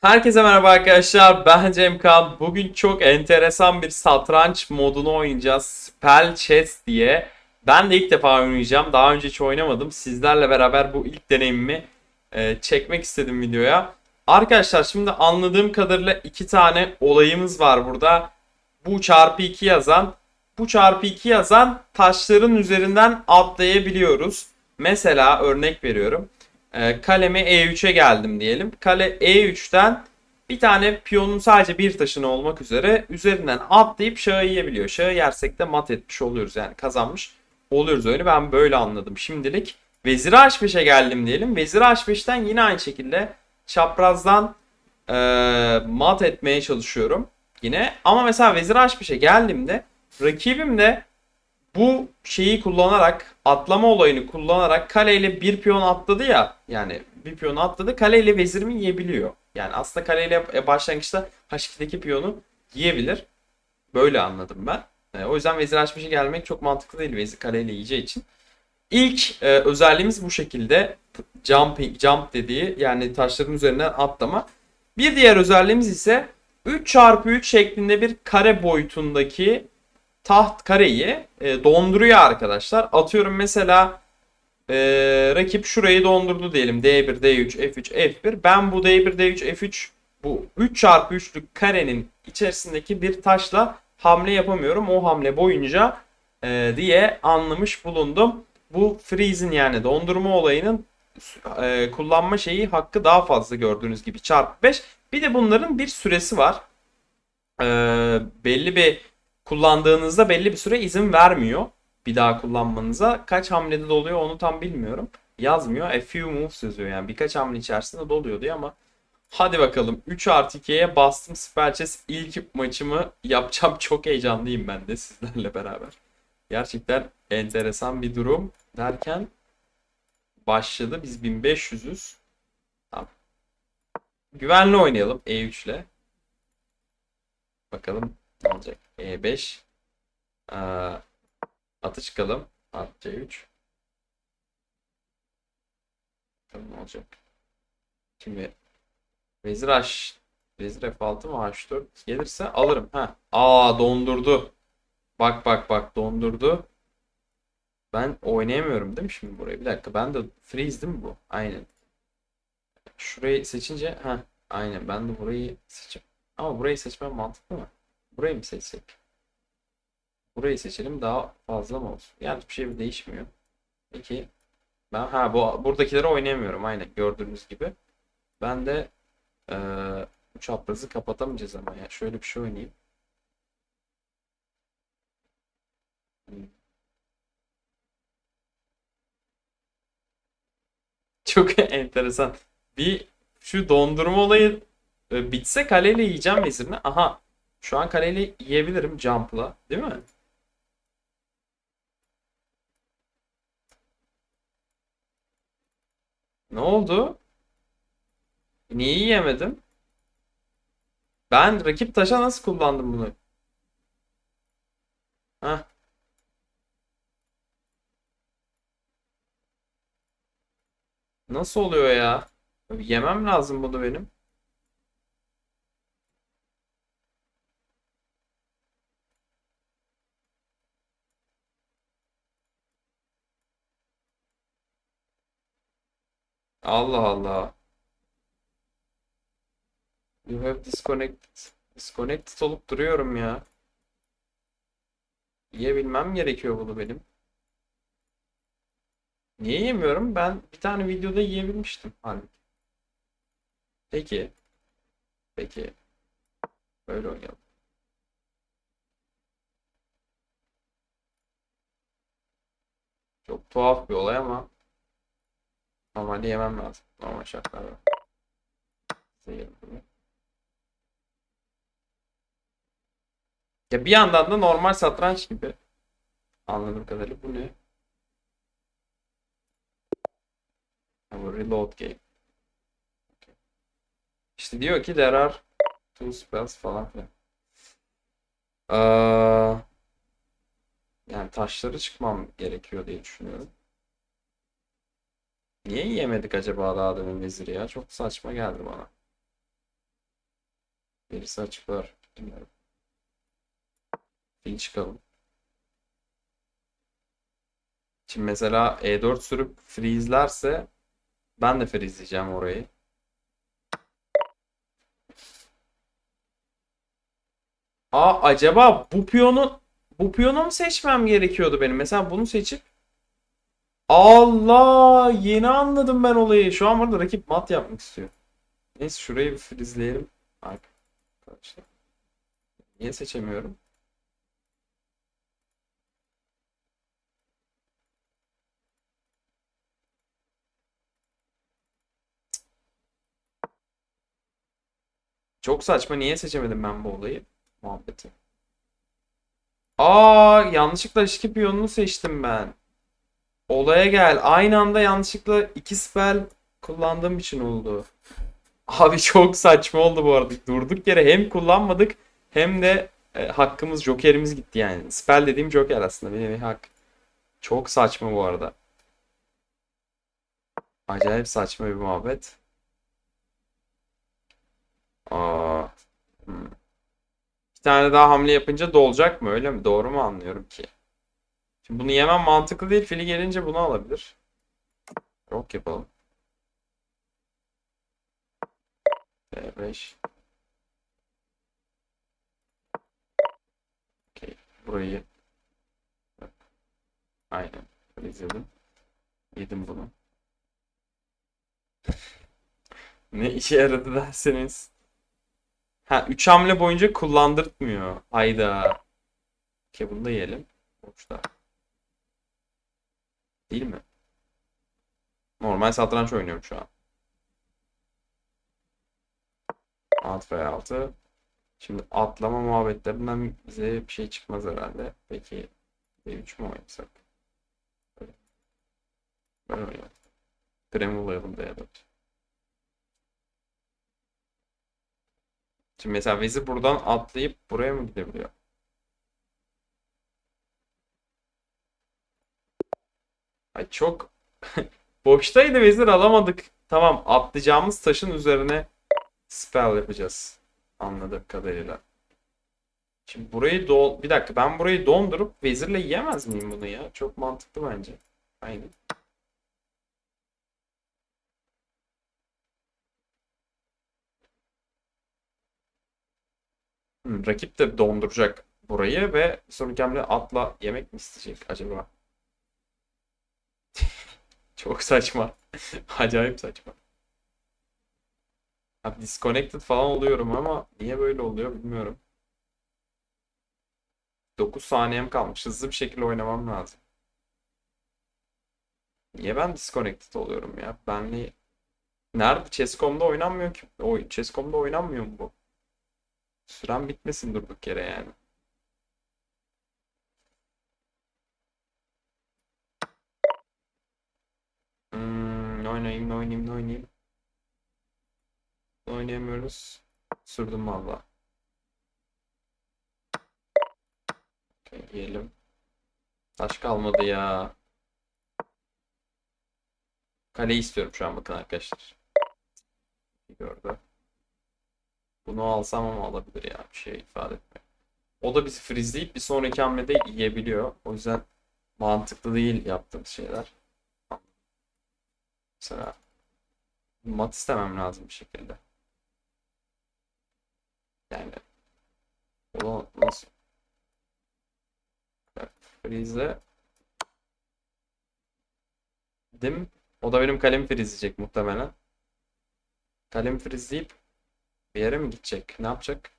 Herkese merhaba arkadaşlar. Ben Cemkan. Bugün çok enteresan bir satranç modunu oynayacağız. Spell Chess diye. Ben de ilk defa oynayacağım. Daha önce hiç oynamadım. Sizlerle beraber bu ilk deneyimimi e, çekmek istedim videoya. Arkadaşlar şimdi anladığım kadarıyla iki tane olayımız var burada. Bu çarpı 2 yazan, bu çarpı 2 yazan taşların üzerinden atlayabiliyoruz. Mesela örnek veriyorum. E, kaleme E3'e geldim diyelim. Kale E3'ten bir tane piyonun sadece bir taşını olmak üzere üzerinden atlayıp şahı yiyebiliyor. Şahı yersek de mat etmiş oluyoruz yani kazanmış oluyoruz öyle. Ben böyle anladım şimdilik. Vezir H5'e geldim diyelim. Vezir H5'ten yine aynı şekilde çaprazdan e, mat etmeye çalışıyorum yine. Ama mesela Vezir H5'e geldiğimde rakibim de bu şeyi kullanarak atlama olayını kullanarak kaleyle bir piyon atladı ya yani bir piyon atladı kaleyle vezirimi yiyebiliyor. Yani aslında kaleyle başlangıçta H2'deki piyonu yiyebilir. Böyle anladım ben. E, o yüzden vezir H5'e gelmek çok mantıklı değil vezir kaleyle yiyeceği için. İlk e, özelliğimiz bu şekilde jumping jump dediği yani taşların üzerinden atlama. Bir diğer özelliğimiz ise 3 çarpı 3 şeklinde bir kare boyutundaki taht kareyi e, donduruyor arkadaşlar. Atıyorum mesela e, rakip şurayı dondurdu diyelim. D1, D3, F3, F1. Ben bu D1, D3, F3 bu 3 çarpı 3'lük karenin içerisindeki bir taşla hamle yapamıyorum. O hamle boyunca e, diye anlamış bulundum. Bu freeze'in yani dondurma olayının e, kullanma şeyi hakkı daha fazla gördüğünüz gibi çarpı 5. Bir de bunların bir süresi var. E, belli bir kullandığınızda belli bir süre izin vermiyor bir daha kullanmanıza. Kaç hamlede doluyor onu tam bilmiyorum. Yazmıyor. A few moves yazıyor yani. Birkaç hamle içerisinde doluyor diyor ama hadi bakalım 3 artı 2'ye bastım Spell Chess. İlk maçımı yapacağım. Çok heyecanlıyım ben de sizlerle beraber. Gerçekten enteresan bir durum derken başladı. Biz 1500'üz. Tamam. Güvenli oynayalım E3 ile. Bakalım ne olacak. E5. Aa, atı çıkalım. At C3. Bakalım ne olacak. Şimdi Vezir H Vezir F6 mı H4 gelirse alırım. Ha. Aa dondurdu. Bak bak bak dondurdu. Ben oynayamıyorum değil mi şimdi burayı? Bir dakika ben de freeze değil mi bu? Aynen. Şurayı seçince ha aynen ben de burayı seçeceğim. Ama burayı seçmem mantıklı mı? Burayı mı seçsek? Burayı seçelim daha fazla mı olsun? Yani hiçbir şey değişmiyor. Peki ben ha bu buradakileri oynayamıyorum aynen gördüğünüz gibi. Ben de ee, bu çaprazı kapatamayacağız ama ya. Şöyle bir şey oynayayım. Çok enteresan. Bir şu dondurma olayı e, bitse kaleyle yiyeceğim vezirini. Aha. Şu an kaleyle yiyebilirim jump'la. Değil mi? Ne oldu? Niye yiyemedim? Ben rakip taşa nasıl kullandım bunu? Heh. Nasıl oluyor ya? Yemem lazım bunu benim. Allah Allah. You have disconnected. Disconnected olup duruyorum ya. Yiyebilmem gerekiyor bunu benim. Niye yemiyorum? Ben bir tane videoda yiyebilmiştim halbuki. Peki. Peki. Böyle oynayalım. Çok tuhaf bir olay ama normalde yemem lazım. Normal şartlarda. Bunu. Ya bir yandan da normal satranç gibi. Anladığım kadarıyla bu ne? Ama reload game. İşte diyor ki there are two spells falan filan. Ee, yani taşları çıkmam gerekiyor diye düşünüyorum. Niye yemedik acaba daha demin veziri ya? Çok saçma geldi bana. Birisi açıklar. Bilmiyorum. Fil çıkalım. Şimdi mesela E4 sürüp freeze'lerse ben de freeze'leyeceğim orayı. Aa acaba bu piyonu bu piyonu mu seçmem gerekiyordu benim? Mesela bunu seçip Allah yeni anladım ben olayı. Şu an burada rakip mat yapmak istiyor. Neyse şurayı bir freezeleyelim. Arkadaşlar. Niye seçemiyorum? Çok saçma. Niye seçemedim ben bu olayı? Muhabbeti. Aa, yanlışlıkla ilişki piyonunu seçtim ben. Olaya gel. Aynı anda yanlışlıkla iki spell kullandığım için oldu. Abi çok saçma oldu bu arada. Durduk yere hem kullanmadık hem de e, hakkımız jokerimiz gitti yani. Spell dediğim joker aslında nevi hak. Çok saçma bu arada. Acayip saçma bir muhabbet. Aa. hmm. Bir tane daha hamle yapınca dolacak mı öyle mi? Doğru mu anlıyorum ki? Bunu yemem mantıklı değil. Fili gelince bunu alabilir. Rock yapalım. B5. Okey. Burayı. Aynen. İzledim. Yedim bunu. Ne işe yaradı derseniz. Ha 3 hamle boyunca kullandırtmıyor. Hayda. Okey bunu da yiyelim. Boşta. Değil mi? Normal satranç oynuyorum şu an. 6 ve 6. Şimdi atlama muhabbetlerinden bize bir şey çıkmaz herhalde. Peki D3 mü oynasak? Böyle. Böyle oynayalım. Tremolayalım D4. Şimdi mesela vezir buradan atlayıp buraya mı gidebiliyor? Ay çok boştaydı vezir alamadık. Tamam atlayacağımız taşın üzerine spell yapacağız. Anladığım kadarıyla. Şimdi burayı do bir dakika ben burayı dondurup vezirle yiyemez miyim bunu ya? Çok mantıklı bence. Aynen. Hmm, rakip de donduracak burayı ve sonraki hamle atla yemek mi isteyecek acaba? Çok saçma. Acayip saçma. Abi disconnected falan oluyorum ama niye böyle oluyor bilmiyorum. 9 saniyem kalmış. Hızlı bir şekilde oynamam lazım. Niye ben disconnected oluyorum ya? Benli Nerede? Chess.com'da oynanmıyor ki. O Chess.com'da oynanmıyor mu bu? Süren bitmesin durduk yere yani. Oynayayım, oynayayım, oynayayım. Oynayamıyoruz. Sürdüm valla. Okay. Taş kalmadı ya. Kale istiyorum şu an bakın arkadaşlar. Gördü. Bunu alsam ama alabilir ya. Bir şey ifade etmiyor. O da bizi freezleyip bir sonraki hamlede yiyebiliyor. O yüzden mantıklı değil yaptığımız şeyler. Mesela mat istemem lazım bir şekilde. Yani o nasıl freeze dim o da benim kalemi freezleyecek muhtemelen. Kalemi freezleyip bir yere mi gidecek? Ne yapacak?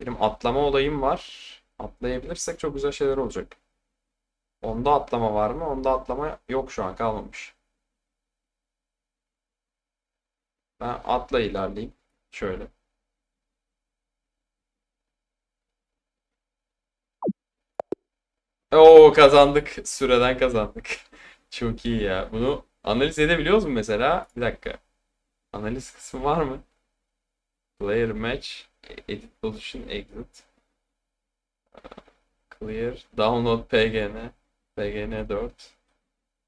Benim atlama olayım var. Atlayabilirsek çok güzel şeyler olacak. Onda atlama var mı? Onda atlama yok şu an kalmamış. Ben atla ilerleyeyim. Şöyle. Oo kazandık. Süreden kazandık. Çok iyi ya. Bunu analiz edebiliyoruz mu mesela? Bir dakika. Analiz kısmı var mı? Player match, edit position, exit. Clear, download pgn, pgn 4.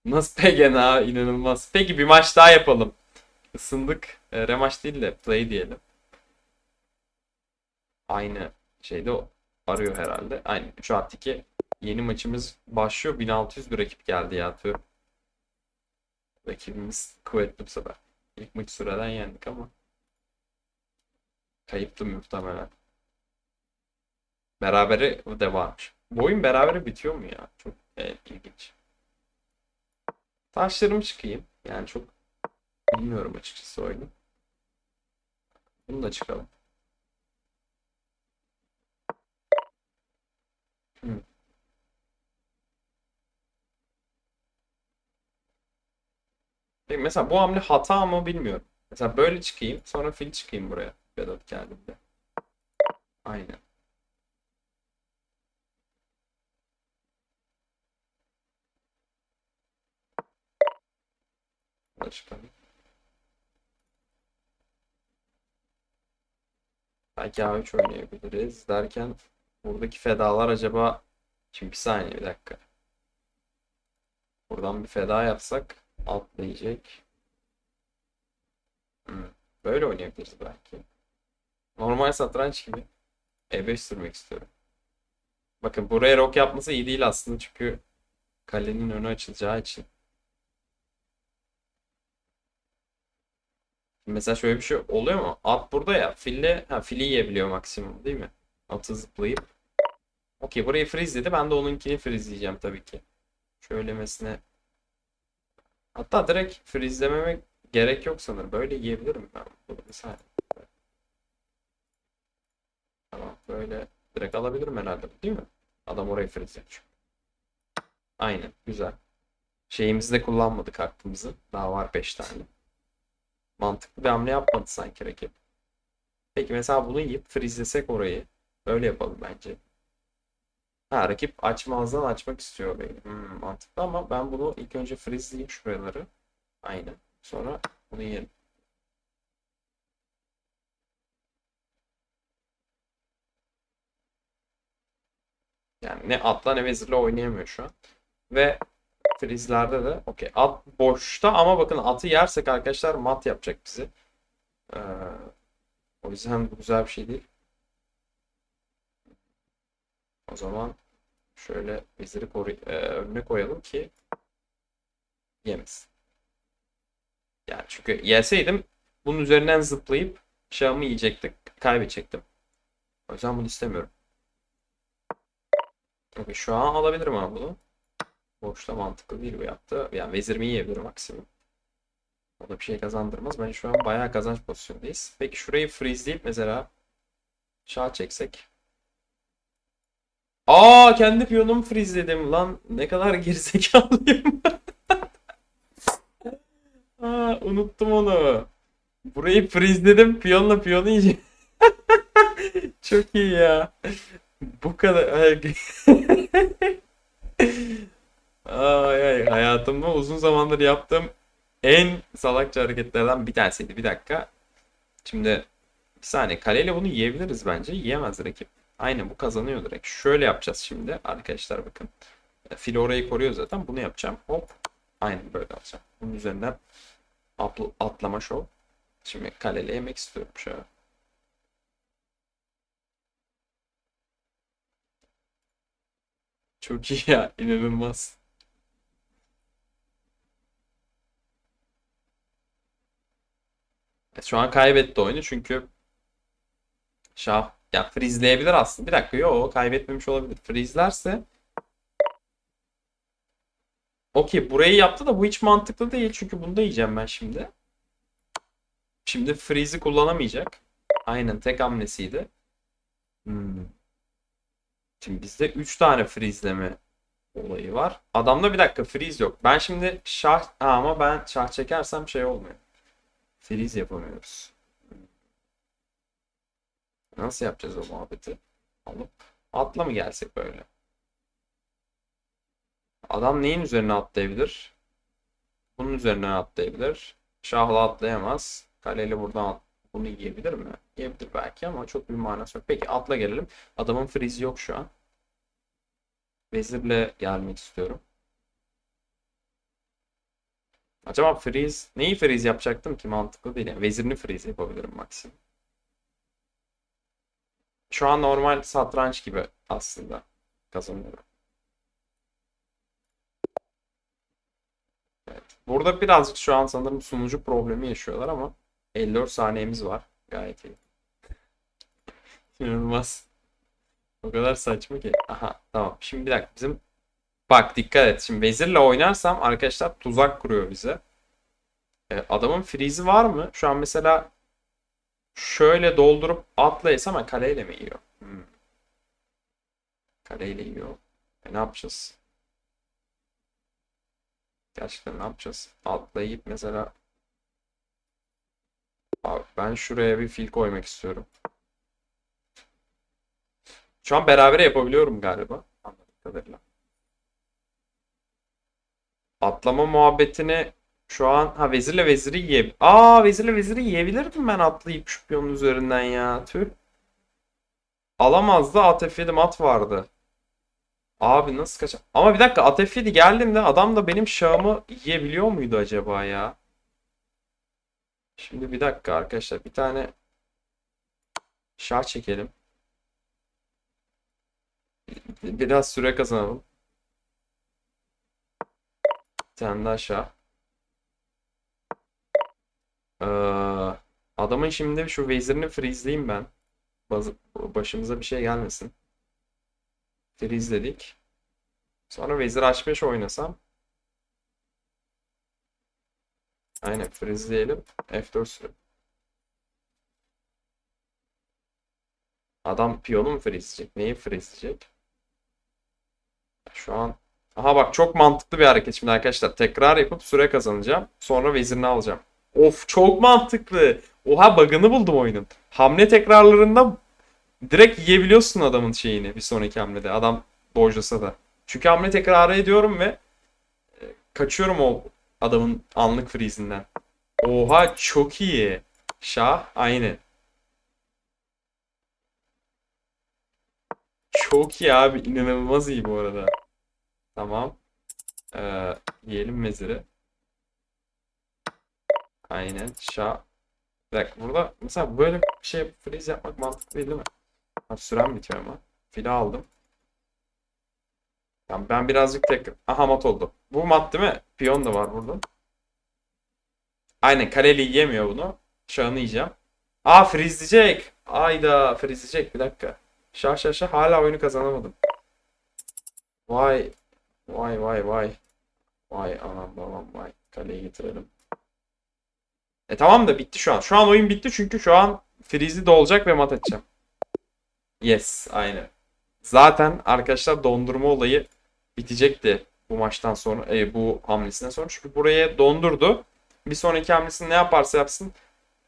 Nasıl pgn abi? İnanılmaz. Peki bir maç daha yapalım. Isındık. E, remaç değil de play diyelim. Aynı şeyde o arıyor herhalde. Aynı 3 artı 2 yeni maçımız başlıyor. 1600 bir rakip geldi ya tüh. Rakibimiz kuvvetli bu sefer. İlk maçı süreden yendik ama kayıptı muhtemelen. Berabere de varmış. Bu oyun berabere bitiyor mu ya? Çok evet, ilginç. Taşlarımı çıkayım. Yani çok bilmiyorum açıkçası oyunu. Bunu da çıkalım. Peki mesela bu hamle hata mı bilmiyorum. Mesela böyle çıkayım, sonra fil çıkayım buraya. Vedat geldiğinde. Aynen. Buna çıkalım. Belki A3 oynayabiliriz derken buradaki fedalar acaba şimdi bir saniye bir dakika. Buradan bir feda yapsak atlayacak. Hmm, Böyle oynayabiliriz belki. Normal satranç gibi E5 sürmek istiyorum. Bakın buraya rok yapması iyi değil aslında çünkü kalenin önü açılacağı için. Mesela şöyle bir şey oluyor mu? At burada ya. Fille, ha, fili yiyebiliyor maksimum değil mi? Atı zıplayıp. Okey burayı freeze dedi. Ben de onunkini freezleyeceğim tabii ki. Şöylemesine. Hatta direkt freezlememe gerek yok sanırım. Böyle yiyebilirim ben. Saniye. Tamam böyle direkt alabilirim herhalde değil mi? Adam orayı freezleyecek çünkü. Aynen güzel. Şeyimizi de kullanmadık hakkımızı. Daha var 5 tane. Mantıklı bir hamle yapmadı sanki rakip. Peki mesela bunu yiyip freezlesek orayı. Öyle yapalım bence. Ha rakip açmazdan açmak istiyor beni. Hmm, mantıklı ama ben bunu ilk önce freezleyeyim şuraları. Aynen. Sonra bunu yiyelim. Yani ne atla ne vezirle oynayamıyor şu an. Ve Freeze'lerde de okey. At boşta ama bakın atı yersek arkadaşlar mat yapacak bizi. Ee, o yüzden bu güzel bir şey değil. O zaman şöyle veziri koru e, önüne koyalım ki yemesin. Yani çünkü yeseydim bunun üzerinden zıplayıp şahımı yiyecektik. Kaybedecektim. O yüzden bunu istemiyorum. Okey şu an alabilirim ama bunu. Boşta mantıklı değil bu yaptı. Yani vezirimi yiyebilir maksimum. O da bir şey kazandırmaz. Ben şu an bayağı kazanç pozisyondayız. Peki şurayı freezeleyip mesela şah çeksek. Aa kendi piyonumu freezeledim lan. Ne kadar gerizekalıyım. Aa, unuttum onu. Burayı freezeledim. Piyonla piyonu yiyeceğim. Çok iyi ya. Bu kadar. Ay ay hayatımda uzun zamandır yaptığım en salakça hareketlerden bir tanesiydi. Bir dakika. Şimdi bir saniye kaleyle bunu yiyebiliriz bence. Yiyemez rakip. Aynen bu kazanıyor direkt. Şöyle yapacağız şimdi. Arkadaşlar bakın. Fil orayı koruyor zaten. Bunu yapacağım. Hop. Aynen böyle alacağım. Bunun üzerinden atl- atlama şov. Şimdi kaleyle yemek istiyorum şöyle. Çok iyi ya. inanılmaz. Şu an kaybetti oyunu çünkü Şah ya freezeleyebilir aslında. Bir dakika yo kaybetmemiş olabilir. Freezelerse Okey burayı yaptı da bu hiç mantıklı değil. Çünkü bunu da yiyeceğim ben şimdi. Şimdi freeze'i kullanamayacak. Aynen tek hamlesiydi. Hmm. Şimdi bizde 3 tane freezeleme olayı var. Adamda bir dakika freeze yok. Ben şimdi şah ama ben şah çekersem şey olmuyor. Freeze yapamıyoruz. Nasıl yapacağız o muhabbeti? Alıp atla mı gelsek böyle? Adam neyin üzerine atlayabilir? Bunun üzerine atlayabilir. Şahla atlayamaz. Kaleli buradan at- bunu yiyebilir mi? Yiyebilir belki ama çok bir manası yok. Peki atla gelelim. Adamın freeze yok şu an. Vezirle gelmek istiyorum. Acaba freeze neyi freeze yapacaktım ki mantıklı değil. Yani vezirini freeze yapabilirim maksimum. Şu an normal satranç gibi aslında kazanıyorum. Evet. Burada birazcık şu an sanırım sunucu problemi yaşıyorlar ama 54 saniyemiz var. Gayet iyi. İnanılmaz. O kadar saçma ki. Aha tamam. Şimdi bir dakika bizim Bak dikkat et. Şimdi vezirle oynarsam arkadaşlar tuzak kuruyor bize. E, adamın freeze'i var mı? Şu an mesela şöyle doldurup atla yesem ha, kaleyle mi yiyor? Hmm. Kaleyle yiyor. E, ne yapacağız? Gerçekten ne yapacağız? Atlayıp mesela Abi ben şuraya bir fil koymak istiyorum. Şu an berabere yapabiliyorum galiba. Anladığım kadarıyla. Atlama muhabbetini şu an ha vezirle veziri yiye. Aa vezirle veziri yiyebilirdim ben atlayıp şu piyonun üzerinden ya. Tüh. Alamazdı at F7 at vardı. Abi nasıl kaç? Ama bir dakika at F7 geldiğimde adam da benim şahımı yiyebiliyor muydu acaba ya? Şimdi bir dakika arkadaşlar bir tane şah çekelim. Biraz süre kazanalım. Tane daha şah. Ee, adamın şimdi şu vezirini freezeleyeyim ben. Başımıza bir şey gelmesin. Freezeledik. Sonra vezir h5 oynasam. Aynen freezeleyelim. F4 sürü. Adam piyonu mu freezleyecek? Neyi freezleyecek? Şu an Aha bak çok mantıklı bir hareket şimdi arkadaşlar. Tekrar yapıp süre kazanacağım. Sonra vezirini alacağım. Of çok mantıklı. Oha bug'ını buldum oyunun. Hamle tekrarlarında direkt yiyebiliyorsun adamın şeyini bir sonraki hamlede. Adam dojlasa da. Çünkü hamle tekrarı ediyorum ve e, kaçıyorum o adamın anlık freeze'inden. Oha çok iyi. Şah aynı. Çok iyi abi. inanılmaz iyi bu arada. Tamam. Ee, yiyelim veziri. Aynen. Şah. Bir dakika burada mesela böyle bir şey freeze yapmak mantıklı değil değil mi? Ha, sürem bitiyor ama. Fili aldım. Tamam ben birazcık tek... Aha mat oldu. Bu mat değil mi? Piyon da var burada. Aynen kaleli yiyemiyor bunu. Şahını yiyeceğim. Aa freezleyecek. Ayda freezleyecek bir dakika. Şah şah şah hala oyunu kazanamadım. Vay Vay vay vay. Vay anam babam vay. Kaleyi getirelim. E tamam da bitti şu an. Şu an oyun bitti çünkü şu an Freeze'i dolacak ve mat edeceğim. Yes aynen. Zaten arkadaşlar dondurma olayı bitecekti bu maçtan sonra e, bu hamlesinden sonra. Çünkü buraya dondurdu. Bir sonraki hamlesini ne yaparsa yapsın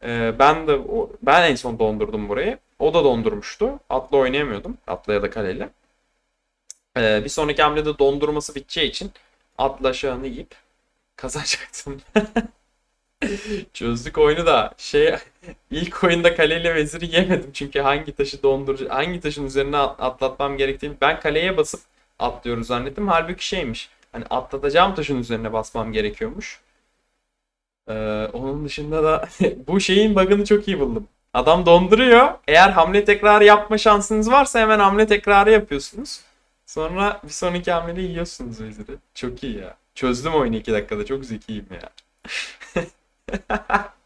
e, ben de o, ben en son dondurdum burayı. O da dondurmuştu. Atla oynayamıyordum. Atla ya da kaleyle. Ee, bir sonraki hamlede dondurması biteceği için atla şahını yiyip kazanacaktım. Çözdük oyunu da şey ilk oyunda kaleyle veziri yemedim çünkü hangi taşı dondurucu hangi taşın üzerine atlatmam gerektiğini ben kaleye basıp atlıyoruz zannettim. Halbuki şeymiş. Hani atlatacağım taşın üzerine basmam gerekiyormuş. Ee, onun dışında da bu şeyin bug'ını çok iyi buldum. Adam donduruyor. Eğer hamle tekrarı yapma şansınız varsa hemen hamle tekrarı yapıyorsunuz. Sonra bir sonraki hamlede yiyorsunuz veziri. Çok iyi ya. Çözdüm oyunu 2 dakikada. Çok zekiyim ya.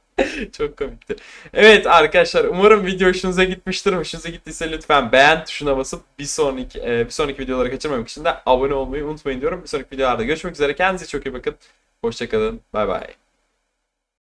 Çok komikti. Evet arkadaşlar umarım video hoşunuza gitmiştir. Hoşunuza gittiyse lütfen beğen tuşuna basıp bir sonraki e, bir sonraki videoları kaçırmamak için de abone olmayı unutmayın diyorum. Bir sonraki videolarda görüşmek üzere. Kendinize çok iyi bakın. Hoşçakalın. Bay bay.